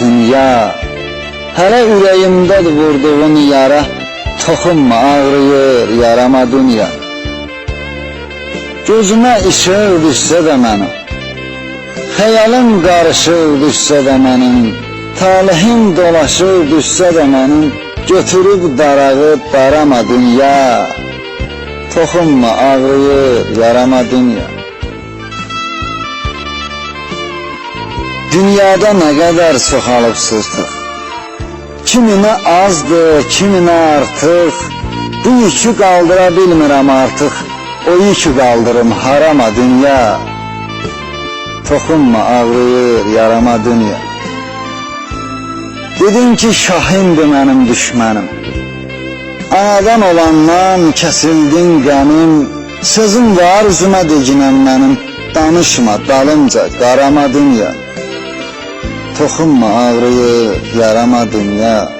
dünya Hələ ürəyimdədir vurduğun yara Toxunma ağrıyır yarama dünya. Gözümə işıq düşsə də mənim Xəyalım qarışır düşsə də mənim Talihim dolaşır düşsə də mənim Götürüb darağı darama dünya. Toxunma ağrıyır yarama dünya Dünyada nə qədər çoxalıb sırtıq Kiminə azdır, kiminə artıq Bu yükü qaldıra bilmirəm artıq O yükü qaldırım harama dünya. Toxunma ağrıyır yarama dünya. Dedin ki şahindir mənim düşmənim Anadan olandan kəsildin qənim. Sözüm var üzümə deginən mənim. Danışma dalınca qarama dünya Toxunma ağrıyır yarama dünya